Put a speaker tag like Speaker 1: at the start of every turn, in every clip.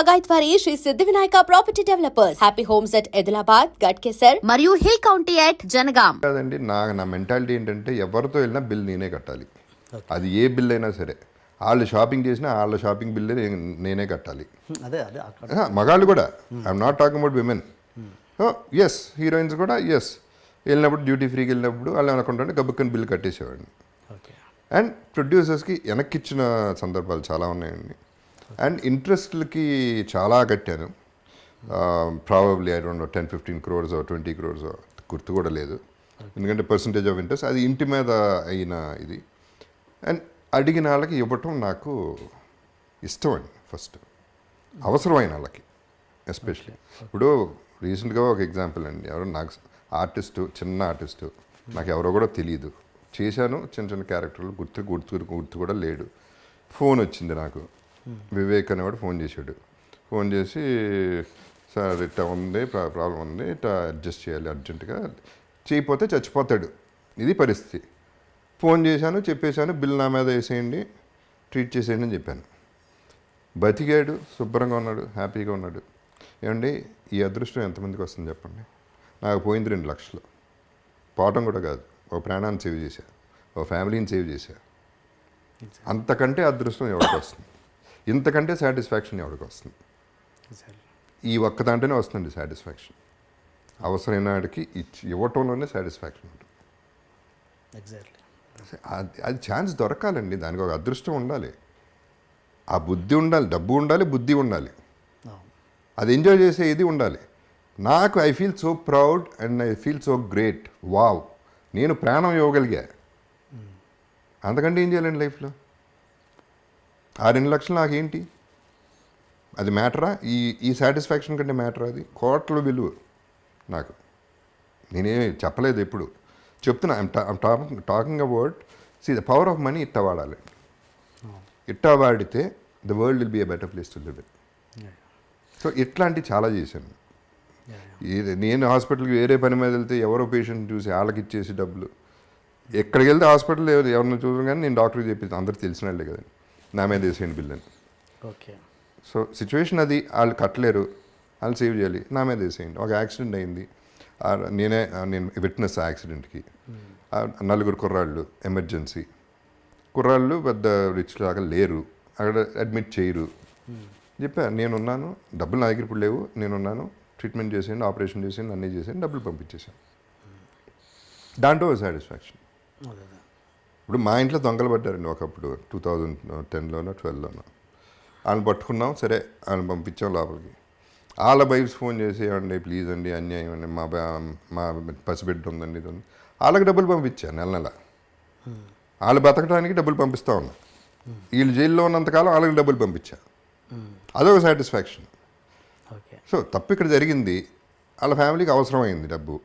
Speaker 1: పగాయత్ వారి Shri Siddhi Vinayaka property developers. Happy homes at Edulabad Ghatkesar మరియు hill county at Jangaon
Speaker 2: కాదండి నా నా మెంటాలిటీ ఏంటంటే ఎవరితో వెళ్ళినా బిల్ నేనే కట్టాలి. అది ఏ బిల్ అయినా సరే. వాళ్ళు షాపింగ్ చేసినా వాళ్ళ షాపింగ్ బిల్ నేనే కట్టాలి. మగాళ్ళు కూడా. I'm not talking about women as heroines కూడా ఎస్ వెళ్ళినప్పుడు డ్యూటీ ఫ్రీకి వెళ్ళినప్పుడు వాళ్ళు అనుకుంటుంటే గబుక్కని బిల్ కట్టేసేవాడిని.
Speaker 3: ఓకే
Speaker 2: అండ్ ప్రొడ్యూసర్స్కి వెనక్కి ఇచ్చిన సందర్భాలు చాలా ఉన్నాయండి. అండ్ ఇంట్రెస్ట్లకి చాలా కట్టాను. Probably I don't know ten fifteen crores twenty crores గుర్తు కూడా లేదు. ఎందుకంటే పర్సంటేజ్ ఆఫ్ ఇంట్రెస్ట్ అది ఇంటి మీద అయిన ఇది. అండ్ అడిగిన వాళ్ళకి ఇవ్వటం నాకు ఇష్టం అండి ఫస్ట్. అవసరమైన వాళ్ళకి ఎస్పెషలీ ఇప్పుడు రీసెంట్గా ఒక ఎగ్జాంపుల్ అండి. ఎవరో నాకు ఆర్టిస్టు చిన్న ఆర్టిస్టు నాకు ఎవరో కూడా తెలియదు చేశాను చిన్న చిన్న క్యారెక్టర్లు గుర్తు గుర్తు గుర్తు కూడా లేడు. ఫోన్ వచ్చింది నాకు. వివేక్ అనేవాడు ఫోన్ చేశాడు. ఫోన్ చేసి సార్ ఇట్లా ఉంది ప్రా- ప్రాబ్లం ఉంది ఇట్లా అడ్జస్ట్ చేయాలి అర్జెంటుగా. చేయకపోతే చచ్చిపోతాడు. ఇది పరిస్థితి. ఫోన్ చేశాను చెప్పేశాను బిల్ నా మీద వేసేయండి ట్రీట్ చేసేయండి అని చెప్పాను. బతికాడు శుభ్రంగా ఉన్నాడు హ్యాపీగా ఉన్నాడు. ఏమండి ఈ అదృష్టం ఎంతమందికి వస్తుంది చెప్పండి? నాకు పోయింది రెండు లక్షలు. పోవటం కూడా కాదు. ఓ ప్రాణాన్ని సేవ్ చేశా. ఓ ఫ్యామిలీని సేవ్ చేశా. అంతకంటే అదృష్టం ఎవరికి వస్తుంది? ఇంతకంటే సాటిస్ఫాక్షన్ ఎవరికి వస్తుంది? ఈ ఒక్క దాంట్లోనే వస్తుంది సాటిస్ఫాక్షన్. అవసరమైన వాడికి ఇచ్చి ఇవ్వటంలోనే సాటిస్ఫాక్షన్ ఉంటుంది.
Speaker 3: ఎగ్జాక్ట్లీ
Speaker 2: అది అది ఛాన్స్ దొరకాలండి. దానికి ఒక అదృష్టం ఉండాలి. ఆ బుద్ధి ఉండాలి డబ్బు ఉండాలి బుద్ధి ఉండాలి. అది ఎంజాయ్ చేసే ఇది ఉండాలి. నాకు I feel so proud and I feel so great wow నేను ప్రాణం ఇవ్వగలిగా. అంతకంటే ఏం చేయాలండి లైఫ్లో? ఆ రెండు లక్షలు నాకేంటి? అది మ్యాటరా? ఈ ఈ సాటిస్ఫాక్షన్ కంటే మ్యాటరా అది? కోట్ల విలువ నాకు. నేనేమి చెప్పలేదు ఎప్పుడు. చెప్తున్నా I'm talking talking about see the power of money ఇట్ట వాడాలి. ఇట్ట వాడితే the world will be a better place to live in. So ఇట్లాంటివి చాలా చేశాను. ఇది నేను హాస్పిటల్కి వేరే పని మీద వెళ్తే ఎవరో పేషెంట్ చూసి వాళ్ళకి ఇచ్చేసి డబ్బులు. ఎక్కడికి వెళ్తే హాస్పిటల్ ఎవరిని చూసాం కానీ నేను డాక్టర్కి చెప్పేసి అందరికి తెలిసిన వాళ్ళే కదండి. నా మీద వేసేయండి బిల్ అని
Speaker 3: ఓకే.
Speaker 2: సో సిచ్యువేషన్ అది వాళ్ళు కట్టలేరు. వాళ్ళు సేవ్ చేయాలి. నా మీద వేసేయండి ఒక యాక్సిడెంట్ అయింది. నేనే నేను విట్నెస్ ఆ యాక్సిడెంట్కి. ఆ నలుగురు కుర్రాళ్ళు ఎమర్జెన్సీ కుర్రాళ్ళు పెద్ద రిచ్ లాగా లేరు. అక్కడ అడ్మిట్ చేయరు. చెప్పా నేనున్నాను. డబ్బులు నా దగ్గర ఇప్పుడు లేవు. నేనున్నాను. ట్రీట్మెంట్ చేసేయండి ఆపరేషన్ చేసేయండి అన్నీ చేసేయండి డబ్బులు పంపించేసాను దాంట్లో సాటిస్ఫాక్షన్ ఇప్పుడు మా ఇంట్లో దొంగలు పడ్డారండి ఒకప్పుడు టూ థౌజండ్ టెన్లోనో ట్వెల్వ్లోనో వాళ్ళని పట్టుకున్నాం సరే వాళ్ళని పంపించాం లోపలికి. వాళ్ళ వైఫ్స్ ఫోన్ చేసి ఏమండి ప్లీజ్ అండి అన్యాయం అండి మా మా పసిబిడ్డ ఉందండి ఇది ఉంది. వాళ్ళకి డబ్బులు పంపించాను నెల నెల. వాళ్ళు బతకడానికి డబ్బులు పంపిస్తూ ఉన్నా. వీళ్ళు జైల్లో ఉన్నంతకాలం వాళ్ళకి డబ్బులు పంపించా. అదొక సాటిస్ఫాక్షన్. సో తప్పు ఇక్కడ జరిగింది. వాళ్ళ ఫ్యామిలీకి అవసరమైంది డబ్బు.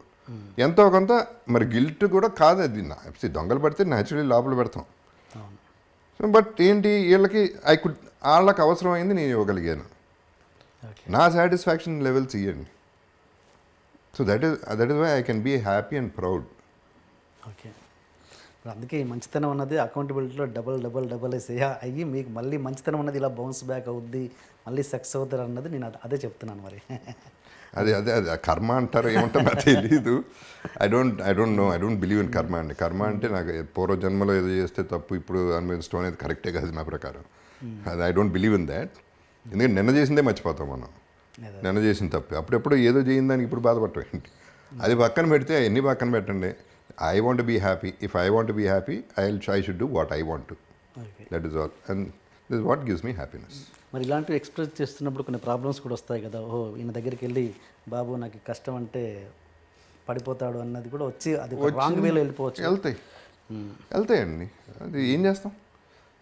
Speaker 2: ఎంతో కొంత మరి గిల్ట్ కూడా కాదు అది. నా- see, దొంగలు పడితే న్యాచురల్లీ లోపల పెడతాం. బట్ ఏంటి వీళ్ళకి ఐ కుడ్ వాళ్ళకి అవసరమైంది నేను ఇవ్వగలిగాను. నా సాటిస్ఫాక్షన్ లెవెల్స్ ఇవ్వండి so that is that is why I can be happy and proud
Speaker 3: okay అందుకే ఈ మంచితనం అన్నది అకౌంటబిలిటీలో డబల్ డబల్ డబల్ వేసి అయ్యి మీకు మళ్ళీ మంచితనం అన్నది ఇలా బౌన్స్ బ్యాక్ అవుద్ది మళ్ళీ సక్సెస్ అవుతారు అన్నది నేను అద- చెప్తున్నాను మరి.
Speaker 2: అదే అదే అదే. కర్మ అంటారు ఏమంటారు నాకు తెలియదు I don't I don't know I don't believe in karma అండి. కర్మ అంటే నాకు పూర్వ జన్మలో ఏదో చేస్తే తప్పు ఇప్పుడు అనుభవించడం అనేది కరెక్టే కాదు నా ప్రకారం. అది I don't believe in that ఎందుకంటే నిన్న చేసిందే మర్చిపోతాం మనం. నిన్న చేసిన తప్పు. అప్పుడెప్పుడు ఏదో చేయిన దానికి ఇప్పుడు బాధపడటం ఏంటి? అది పక్కన పెడితే ఎన్ని పక్కన పెట్టండి? I want be happy if I want be happy I I should do what I want that is all and this what gives me happiness
Speaker 3: మరి ఇలాంటివి ఎక్స్ప్రెస్ చేస్తున్నప్పుడు కొన్ని ప్రాబ్లమ్స్ కూడా వస్తాయి కదా. ఓ ఈయన దగ్గరికి వెళ్ళి బాబు నాకు కష్టం అంటే పడిపోతాడు అన్నది కూడా వచ్చి అది రాంగ్ వేలో వెళ్ళిపోవచ్చు.
Speaker 2: వెళ్తాయి. వెళ్తాయండి. అది ఏం చేస్తాం?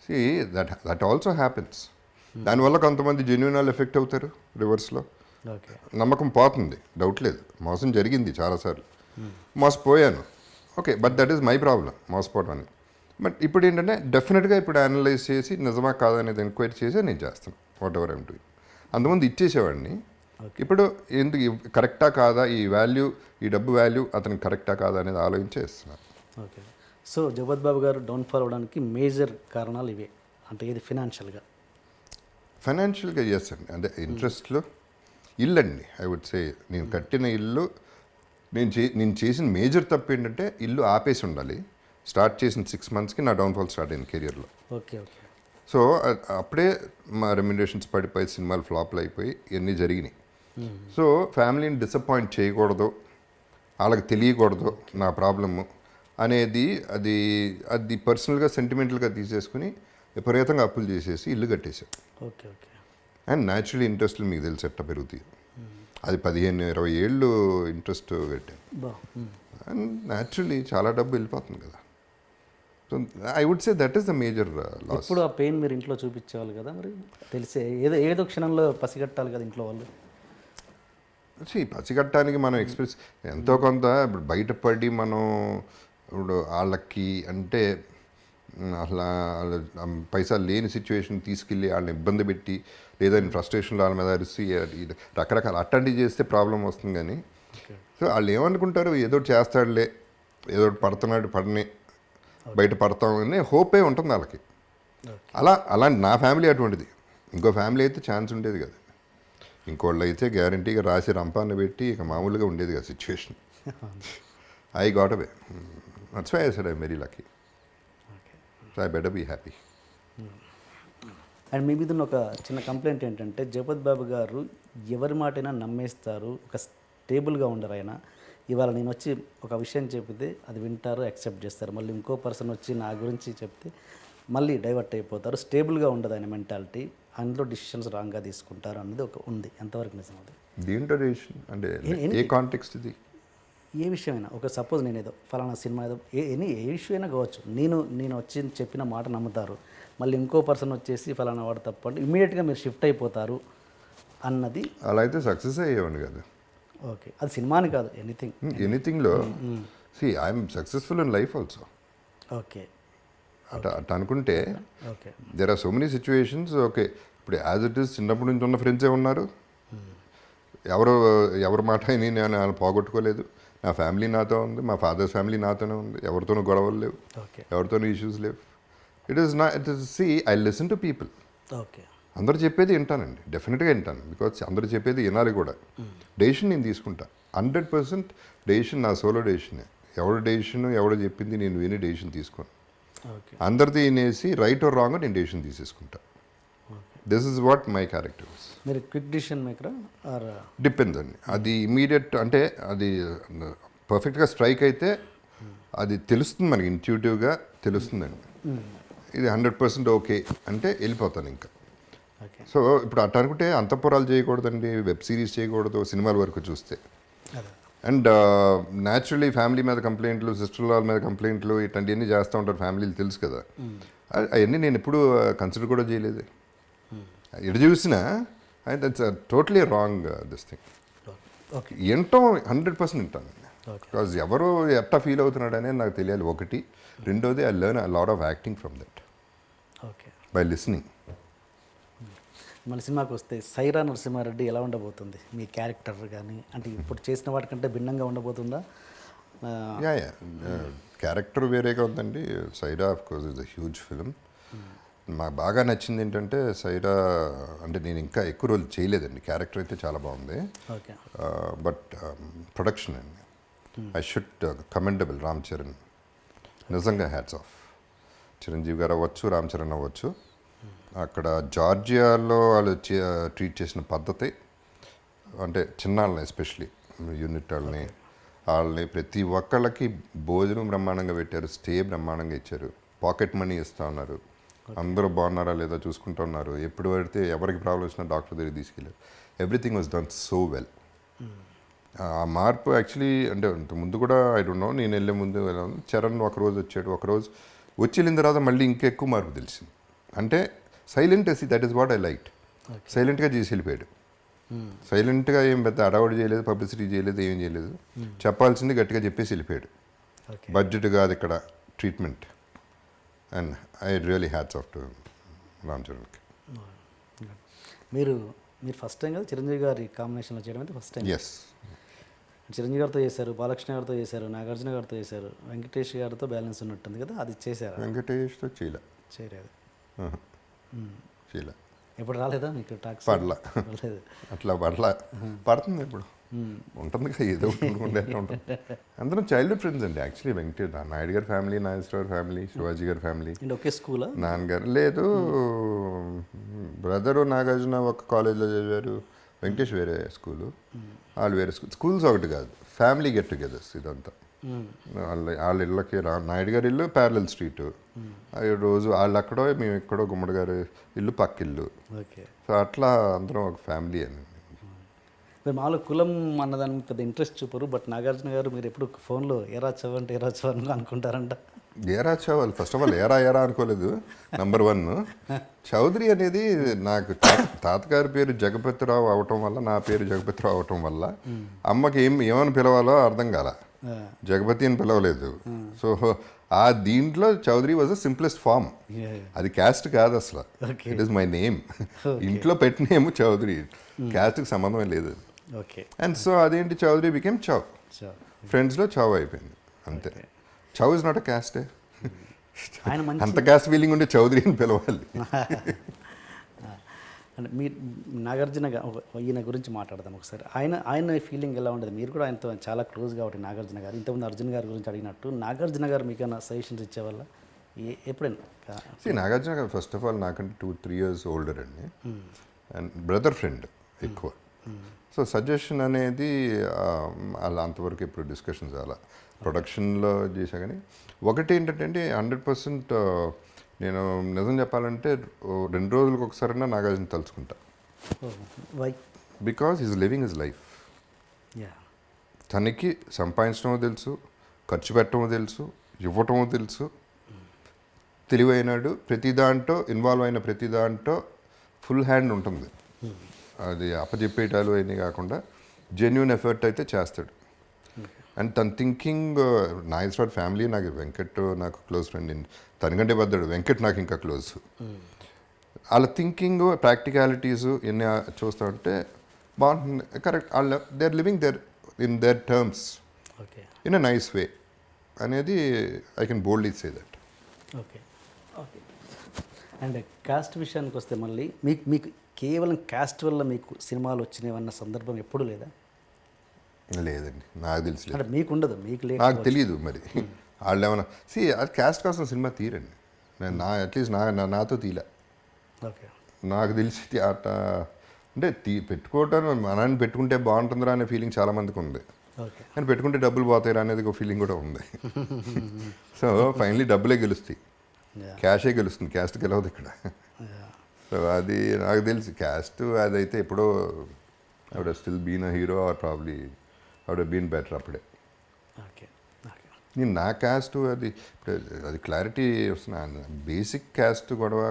Speaker 2: See that that also happens దానివల్ల కొంతమంది జెన్యున్ వాళ్ళు ఎఫెక్ట్ అవుతారు రివర్స్లో నమ్మకం పోతుంది. డౌట్ లేదు. మోసం జరిగింది చాలాసార్లు. మోసపోయాను. Okay but that is my problem మోసపోవడం అని. బట్ ఇప్పుడు ఏంటంటే డెఫినెట్గా ఇప్పుడు అనలైజ్ చేసి నిజమా కాదా అనేది ఎంక్వైరీ చేసి నేను చేస్తాను వాట్ ఎవర్ ఐమ్ డూయింగ్ అంతకుముందు ఇచ్చేసేవాడిని. ఇప్పుడు ఎందుకు కరెక్టా కాదా ఈ వాల్యూ ఈ డబ్బు వాల్యూ అతనికి కరెక్టా కాదా అనేది ఆలోచించేస్తున్నాను
Speaker 3: ఓకే సో జగత్ బాబు గారు డౌన్ఫాల్ అవడానికి మేజర్ కారణాలు ఇవే. అంటే ఇది ఫినాన్షియల్గా
Speaker 2: ఫైనాన్షియల్గా అండి. అంటే ఇంట్రెస్ట్లో ఇల్లు అండి ఐ వుడ్ సే నేను కట్టిన ఇల్లు నేను చే నేను చేసిన మేజర్ తప్పు ఏంటంటే ఇల్లు ఆపేసి ఉండాలి. స్టార్ట్ చేసిన సిక్స్ మంత్స్కి నా డౌన్ఫాల్ స్టార్ట్ అయింది కెరియర్లో
Speaker 3: ఓకే ఓకే.
Speaker 2: సో అప్పుడే మా రెమ్యునరేషన్స్ పడిపోయి సినిమాలు ఫ్లాప్లు అయిపోయి ఇవన్నీ జరిగినాయి. సో ఫ్యామిలీని డిసప్పాయింట్ చేయకూడదు. వాళ్ళకి తెలియకూడదు నా ప్రాబ్లము అనేది అది అది పర్సనల్గా సెంటిమెంటల్గా తీసేసుకుని విపరీతంగా అప్పులు చేసేసి ఇల్లు కట్టేశాం.
Speaker 3: Okay okay.
Speaker 2: అండ్ న్యాచురలీ ఇంట్రెస్ట్లు మీకు తెలిసి ఎట్ట పెరుగుతాయి. అది పదిహేను ఇరవై ఏళ్ళు ఇంట్రెస్ట్
Speaker 3: మ్మ్.
Speaker 2: అండ్ న్యాచురలీ చాలా డబ్బు వెళ్ళిపోతుంది కదా. So I would say that is the major loss
Speaker 3: ఎప్పుడు ఆ పెయిన్ మీరు ఇంట్లో చూపించేవాళ్ళు కదా మరి? తెలిసే ఏదో ఏదో క్షణంలో పసిగట్టాలి కదా ఇంట్లో వాళ్ళు.
Speaker 2: పసిగట్టడానికి మనం ఎక్స్ప్రెస్ ఎంతో కొంత ఇప్పుడు బయటపడి మనం ఇప్పుడు వాళ్ళకి అంటే అసలు పైసలు లేని సిచ్యువేషన్ తీసుకెళ్ళి వాళ్ళని ఇబ్బంది పెట్టి లేదా ఫ్రస్ట్రేషన్లో వాళ్ళ మీద అరిసి రకరకాల అట్టండి చేస్తే ప్రాబ్లం వస్తుంది కానీ సో వాళ్ళు ఏమనుకుంటారు ఏదో చేస్తాడులే ఏదో పడుతున్నాడు పడని బయట పడతాం అనే హోపే ఉంటుంది వాళ్ళకి. అలా అలాంటి నా ఫ్యామిలీ అటువంటిది. ఇంకో ఫ్యామిలీ అయితే ఛాన్స్ ఉండేది కదా. ఇంకోళ్ళు అయితే గ్యారంటీగా రాసి రంపాన్ని పెట్టి ఇక మామూలుగా ఉండేది కదా situation I got away that's why I said I very lucky so I better be happy
Speaker 3: and మీ మీద ఒక చిన్న కంప్లైంట్ ఏంటంటే జగపత్ బాబు గారు ఎవరి మాటైనా నమ్మేస్తారు ఒక స్టేబుల్గా ఉండరు ఆయన. ఇవాళ నేను వచ్చి ఒక విషయం చెబితే అది వింటారు యాక్సెప్ట్ చేస్తారు. మళ్ళీ ఇంకో పర్సన్ వచ్చి నా గురించి చెప్తే మళ్ళీ డైవర్ట్ అయిపోతారు. స్టేబుల్గా ఉండదు ఆయన మెంటాలిటీ అందులో డిసిషన్స్ రాంగ్గా తీసుకుంటారు అన్నది ఒక ఉంది. ఎంతవరకు నిజం అది?
Speaker 2: దీంట్లో రేషన్ అంటే
Speaker 3: ఏ
Speaker 2: కాంటెక్స్ట్ ఇది?
Speaker 3: ఏ విషయమైనా ఒక సపోజ్ నేను ఏదో ఫలానా సినిమా ఏదో ఏ ఎనీ ఏ విషయం అయినా కావచ్చు. నేను నేను వచ్చి చెప్పిన మాట నమ్ముతారు. మళ్ళీ ఇంకో పర్సన్ వచ్చేసి ఫలానా వాడు తప్పండి ఇమీడియట్గా మీరు షిఫ్ట్ అయిపోతారు అన్నది
Speaker 2: అలా అయితే సక్సెస్ అయ్యేవాడిని కదా.
Speaker 3: ఓకే. అది సినిమాని కాదు anything
Speaker 2: ఎనీథింగ్లో see I'm successful in life also
Speaker 3: okay.
Speaker 2: అట అట్ట అనుకుంటే
Speaker 3: okay.
Speaker 2: There are so many situations okay ఇప్పుడు యాజ్ ఇట్ ఈస్ చిన్నప్పటి నుంచి ఉన్న ఫ్రెండ్సే ఉన్నారు? ఎవరు ఎవరి మాట అయినా నేను వాళ్ళు పోగొట్టుకోలేదు. నా ఫ్యామిలీ నాతో ఉంది మా ఫాదర్ ఫ్యామిలీ నాతోనే ఉంది. ఎవరితోనూ గొడవలు లేవు. ఎవరితోనూ ఇష్యూస్ లేవు. ఇట్ ఈస్ నా it is see I listen to people
Speaker 3: okay.
Speaker 2: అందరు చెప్పేది వింటానండి. డెఫినెట్గా వింటాను. బికాజ్ అందరు చెప్పేది వినాలి కూడా. డెసిషన్ నేను తీసుకుంటా. హండ్రెడ్ పర్సెంట్ డెసిషన్ నా సోలో డెసిషనే ఎవడు డెసిషన్ ఎవడు చెప్పింది నేను విని డెసిషన్ తీసుకోను. అందరిది వినేసి రైట్ ఆర్ రాంగ్ నేను decision తీసేసుకుంటా. This is what my characters
Speaker 3: మీరు క్విక్ డిసిషన్ మేకరా ఆర్
Speaker 2: డిపెండ్స్ అండి అది ఇమీడియట్ అంటే అది పర్ఫెక్ట్గా స్ట్రైక్ అయితే అది తెలుస్తుంది మనకి ఇంట్యూటివ్గా తెలుస్తుందండి. ఇది హండ్రెడ్ పర్సెంట్ ఓకే అంటే వెళ్ళిపోతాను ఇంకా. సో ఇప్పుడు అట్ట అనుకుంటే అంతఃపురాలు చేయకూడదండి వెబ్ సిరీస్ చేయకూడదు సినిమాల వరకు చూస్తే. అండ్ న్యాచురలీ ఫ్యామిలీ మీద కంప్లైంట్లు సిస్టర్ వాళ్ళ మీద కంప్లైంట్లు ఇట్లాంటివన్నీ చేస్తూ ఉంటారు ఫ్యామిలీలు తెలుసు కదా. అ- అవన్నీ నేను ఎప్పుడు కన్సిడర్ కూడా చేయలేదు. ఎటు చూసినా that's totally wrong this thing
Speaker 3: okay
Speaker 2: వింటాం హండ్రెడ్ పర్సెంట్ వింటానండి
Speaker 3: ఓకే
Speaker 2: బికాజ్ ఎవరు ఎట్లా ఫీల్ అవుతున్నాడు అనేది నాకు తెలియాలి. ఒకటి. రెండోది I learn a lot of acting from that
Speaker 3: okay
Speaker 2: by listening
Speaker 3: మన సినిమాకి వస్తే సైరా నరసింహారెడ్డి ఎలా ఉండబోతుంది? మీ క్యారెక్టర్ కానీ అంటే ఇప్పుడు చేసిన వాటికంటే భిన్నంగా ఉండబోతుందా?
Speaker 2: యా క్యారెక్టర్ వేరేగా ఉందండి. Sye Raa of course is a huge film నాకు బాగా నచ్చింది ఏంటంటే సైరా అంటే నేను ఇంకా ఎక్కువ రోజులు చేయలేదండి. క్యారెక్టర్ అయితే చాలా బాగుంది. బట్ ప్రొడక్షన్ అండి. I should commendable Ram Charan నిజంగా హ్యాట్స్ ఆఫ్ చిరంజీవి గారు అవ్వచ్చు రామ్ చరణ్ అవ్వచ్చు. అక్కడ జార్జియాలో వాళ్ళు ట్రీట్ చేసిన పద్ధతి అంటే చిన్నాళ్ళని ఎస్పెషలీ యూనిట్ వాళ్ళని వాళ్ళని ప్రతి ఒక్కళ్ళకి భోజనం బ్రహ్మాండంగా పెట్టారు స్టే బ్రహ్మాండంగా ఇచ్చారు. పాకెట్ మనీ ఇస్తూ ఉన్నారు. అందరూ బాగున్నారా లేదా చూసుకుంటూ ఉన్నారు. ఎప్పుడు పడితే ఎవరికి ప్రాబ్లం వచ్చినా డాక్టర్ దగ్గరికి తీసుకెళ్ళారు. Everything was done so well ఆ మార్పు యాక్చువల్లీ అంటే ముందు కూడా ఐ డోంట్ నో నేను వెళ్ళే ముందు ఉంది. చరణ్ ఒక రోజు వచ్చాడు ఒక రోజు వచ్చి వెళ్ళిన తర్వాత మళ్ళీ ఇంకెక్కువ మార్పు తెలిసింది. అంటే silent AC that is what I light సైలెంట్గా చేసి వెళ్ళిపోయాడు. సైలెంట్గా ఏం పెద్ద అడవాడు చేయలేదు పబ్లిసిటీ చేయలేదు ఏం చేయలేదు. చెప్పాల్సింది గట్టిగా చెప్పేసి వెళ్ళిపోయాడు. బడ్జెట్ కాదు ఇక్కడ treatment and I really hats off to Ram చరణ్కి
Speaker 3: మీరు మీరు ఫస్ట్ టైం కదా చిరంజీవి గారి కాంబినేషన్లో చేయడం అయితే ఫస్ట్ టైం
Speaker 2: ఎస్
Speaker 3: చిరంజీవి గారితో చేశారు బాలకృష్ణ గారితో చేశారు నాగార్జున గారితో చేశారు వెంకటేష్ గారితో బ్యాలెన్స్ ఉన్నట్టుంది కదా అది చేశారా?
Speaker 2: వెంకటేష్తో చేయలే.
Speaker 3: చేయలేదు.
Speaker 2: చేయలే.
Speaker 3: ఎప్పుడు రాలేదా మీకు టాక్స్?
Speaker 2: పడలా. అట్లా పడలా. పడుతుంది ఇప్పుడు. ఉంటుంది కదా ఏదో అనుకుంటే ఉంటుంది అందరం చైల్డ్హుడ్ ఫ్రెండ్స్ అండి యాక్చువల్లీ వెంకటేష్ నాయుడు గారి ఫ్యామిలీ నాగేశ్వరరావు ఫ్యామిలీ శివాజీ గారి ఫ్యామిలీ
Speaker 3: ఒకే స్కూలా
Speaker 2: నాన్నగారు లేదు బ్రదరు నాగార్జున ఒక కాలేజ్లో చదివారు వెంకటేష్ వేరే స్కూలు వాళ్ళు వేరే స్కూల్ స్కూల్స్ ఒకటి కాదు ఫ్యామిలీ గెట్ టుగెదర్స్ ఇదంతా వాళ్ళ వాళ్ళ ఇళ్ళకి రా నాయుడు గారి ఇల్లు ప్యారలల్ స్ట్రీట్ రోజు వాళ్ళు అక్కడో మేము ఇక్కడో గుమ్మడి గారి ఇల్లు పక్క ఇల్లు
Speaker 3: ఓకే
Speaker 2: సో అట్లా అందరం ఒక ఫ్యామిలీ అని
Speaker 3: మీరు మామూలు కులం అన్నదాని మీద పెద్ద ఇంట్రెస్ట్ చూపరు బట్ నాగార్జున గారు మీరు ఎప్పుడు ఫోన్లో ఎరా చవ్ అంటే ఎరా చవ్ అని అనుకుంటారంట.
Speaker 2: ఏరా చౌవాలి ఫస్ట్ ఆఫ్ ఆల్ ఏరా ఏరా అనుకోలేదు. నంబర్ వన్ చౌదరి అనేది నాకు తాత తాతగారి పేరు జగపతిరావు అవటం వల్ల నా పేరు జగపతిరావు అవటం వల్ల అమ్మకి ఏం ఏమని పిలవాలో అర్థం కాల. జగపతి అని పిలవలేదు. సో ఆ దీంట్లో Chowdary was a simplest form అది క్యాస్ట్ కాదు అసలు. ఇట్ ఈస్ మై నేమ్ ఇంట్లో పెట్టినేమో చౌదరి. క్యాస్ట్కి సంబంధమే లేదు.
Speaker 3: ఓకే
Speaker 2: అండ్ సో అదేంటి? చౌదరి బికేమ్ చౌ ఫ్రెండ్స్లో చౌ అయిపోయింది. అంతే. చౌ ఇస్ నాట్ అ క్యాస్టే అంత క్యాస్ట్ ఫీలింగ్ ఉంటే చౌదరి అని పిలవాలి.
Speaker 3: అంటే మీరు నాగార్జున ఈయన గురించి మాట్లాడదాం ఒకసారి. ఆయన ఆయన ఫీలింగ్ ఎలా ఉండదు? మీరు కూడా ఆయనతో చాలా క్లోజ్ కాబట్టి నాగార్జున గారు ఇంతకుముందు అర్జున్ గారి గురించి అడిగినట్టు నాగార్జున గారు మీకు ఏమైనా సజెషన్స్ ఇచ్చేవాళ్ళ? ఏ ఎప్పుడైనా?
Speaker 2: నాగార్జున గారు ఫస్ట్ ఆఫ్ ఆల్ నాకంటే టూ త్రీ ఇయర్స్ ఓల్డర్ అండి. అండ్ బ్రదర్ ఫ్రెండ్ ఎక్కువ. సో సజెషన్ అనేది అలా అంతవరకు ఇప్పుడు డిస్కషన్స్ అలా ప్రొడక్షన్లో చేశా కానీ ఒకటి ఏంటంటే హండ్రెడ్ పర్సెంట్ నేను నిజం చెప్పాలంటే రెండు రోజులకు ఒకసారైనా Nagarjuna తలుచుకుంటా. Because is living is life తనకి సంపాదించడమో తెలుసు ఖర్చు పెట్టడమో తెలుసు ఇవ్వటమో తెలుసు. తెలివైనాడు ప్రతి దాంట్లో ఇన్వాల్వ్ అయిన ప్రతి దాంట్లో ఫుల్ హ్యాండ్ ఉంటుంది. అది అప్పచెప్పేటాలు అయినాయి కాకుండా జెన్యున్ ఎఫర్ట్ అయితే చేస్తాడు. అండ్ తన థింకింగ్ నాగేశ్వర ఫ్యామిలీ నాకు వెంకట్ నాకు క్లోజ్ ఫ్రెండ్ తనకంటే పెద్దడు వెంకట్ నాకు ఇంకా క్లోజ్ వాళ్ళ థింకింగ్ ప్రాక్టికాలిటీస్ ఎన్ని చూస్తూ ఉంటే బాగుంటుంది. కరెక్ట్ వాళ్ళ they are living their in their terms
Speaker 3: okay
Speaker 2: in a nice way అనేది I can boldly say that
Speaker 3: okay okay and caste విషయానికి వస్తే మళ్ళీ మీకు మీకు కేవలం కాస్ట్ వల్ల మీకు సినిమాలు వచ్చినాయన్న సందర్భం ఎప్పుడు లేదా?
Speaker 2: లేదండి. నాకు తెలిసి
Speaker 3: అంటే మీకు ఉండదు మీకు లేదు
Speaker 2: నాకు తెలియదు మరి. వాళ్ళు ఏమైనా సి అది క్యాస్ట్ కోసం సినిమా తీరండి. నేను నా అట్లీస్ట్ నా నా- నాతో తీలే.
Speaker 3: ఓకే.
Speaker 2: నాకు తెలిసి అట అంటే తీ పెట్టుకోవటం మనని పెట్టుకుంటే బాగుంటుందిరా అనే ఫీలింగ్ చాలా మందికి ఉంది.
Speaker 3: ఓకే.
Speaker 2: కానీ పెట్టుకుంటే డబ్బులు పోతాయిరా అనేది ఒక ఫీలింగ్ కూడా ఉంది. సో ఫైనలీ డబ్బులే గెలుస్తాయి. క్యాషే గెలుస్తుంది. క్యాస్ట్ గెలవదు ఇక్కడ. సో అది నాకు తెలిసి. క్యాస్ట్ అదైతే ఎప్పుడో ఆవిడ still been a hero or probably ఆవిడ బీన్ బెటర్ అప్పుడే. నేను నా క్యాస్ట్ అది అది క్లారిటీ వస్తున్నా. బేసిక్ క్యాస్ట్ గొడవ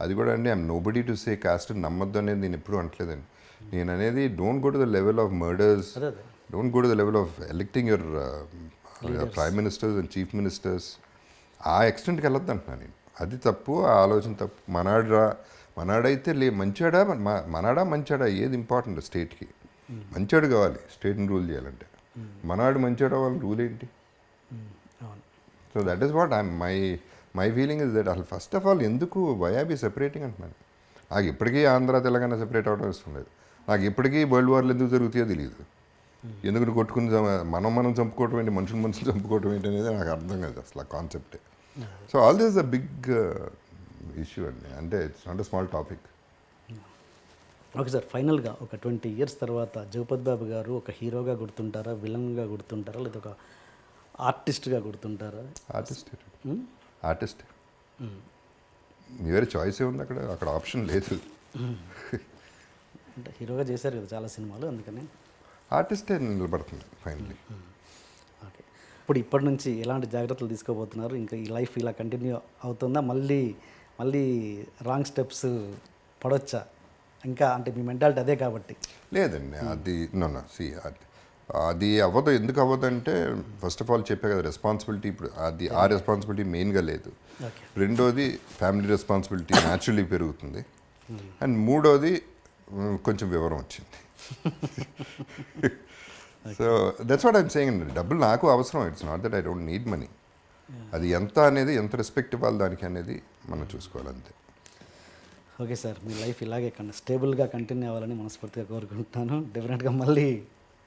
Speaker 2: అది కూడా అండి. I'm nobody to say caste నమ్మొద్దు అనేది నేను ఎప్పుడూ అంటలేదండి. నేను అనేది don't go to the level of murders
Speaker 3: అదే అదే.
Speaker 2: Don't go to the level of electing your prime ministers and chief ministers ఆ ఎక్స్టెంట్కి వెళ్ళొద్దు అంటున్నాను నేను. అది తప్పు ఆ ఆలోచన తప్పు. మనాడ్రా మనాడైతే లే మంచాడా? మనాడా మంచాడా? ఏది ఇంపార్టెంట్ స్టేట్కి మంచాడు కావాలి స్టేట్ని రూల్ చేయాలంటే. మనాడు మంచాడా వాళ్ళ రూల్ ఏంటి? So that is what I my my feeling is that అసలు ఫస్ట్ ఆఫ్ ఆల్ ఎందుకు వయాబీ సెపరేటింగ్ అంటున్నాను? నాకు ఇప్పటికీ ఆంధ్ర తెలంగాణ సెపరేట్ అవడం ఇష్టం లేదు. నాకు ఇప్పటికీ వరల్డ్ వార్లు ఎందుకు జరుగుతాయో తెలియదు ఎందుకు కొట్టుకుని మనం మనం చంపుకోవటం ఏంటి? మనుషులు మనుషులు చంపుకోవటం ఏంటి అనేది నాకు అర్థం కాదు అసలు ఆ కాన్సెప్టే so all this a big issue అండి. అంటే it's not a small topic
Speaker 3: okay sir ఫైనల్గా ఒక ట్వంటీ ఇయర్స్ తర్వాత జగపత్ బాబు గారు ఒక హీరోగా గుర్తుంటారా విలన్గా గుర్తుంటారా లేదా ఒక ఆర్టిస్ట్గా గుర్తుంటారా?
Speaker 2: ఆర్టిస్ట్ ఆర్టిస్ట్ వేరే చాయిస్ ఏముంది అక్కడ? అక్కడ ఆప్షన్ లేదు.
Speaker 3: అంటే హీరోగా చేశారు కదా చాలా సినిమాలు అందుకని.
Speaker 2: ఆర్టిస్టే నిలబడుతుంది ఫైనలీ
Speaker 3: ఓకే. ఇప్పుడు ఇప్పటి నుంచి ఎలాంటి జాగ్రత్తలు తీసుకోబోతున్నారు? ఇంకా ఈ లైఫ్ ఇలా కంటిన్యూ అవుతుందా? మళ్ళీ మళ్ళీ రాంగ్ స్టెప్స్ పడవచ్చా ఇంకా అంటే మీ మెంటాలిటీ అదే కాబట్టి.
Speaker 2: లేదండి అది నో సి అది అవ్వదు. ఎందుకు అవ్వదు అంటే ఫస్ట్ ఆఫ్ ఆల్ చెప్పే కదా రెస్పాన్సిబిలిటీ ఇప్పుడు అది ఆ రెస్పాన్సిబిలిటీ మెయిన్గా లేదు. రెండోది ఫ్యామిలీ రెస్పాన్సిబిలిటీ న్యాచురలీ పెరుగుతుంది. అండ్ మూడోది మ్, కొంచెం వివరం వచ్చింది. So that's what I'm saying అండి డబ్బులు నాకు అవసరం. It's not that I don't need money అది ఎంత అనేది ఎంత రెస్పెక్ట్ ఇవ్వాలి దానికి అనేది మనం చూసుకోవాలి అంతే
Speaker 3: ఓకే సార్ మీ లైఫ్ ఇలాగే స్టేబుల్గా కంటిన్యూ అవ్వాలని మనస్ఫూర్తిగా కోరుకుంటున్నాను. డెఫినెట్గా మళ్ళీ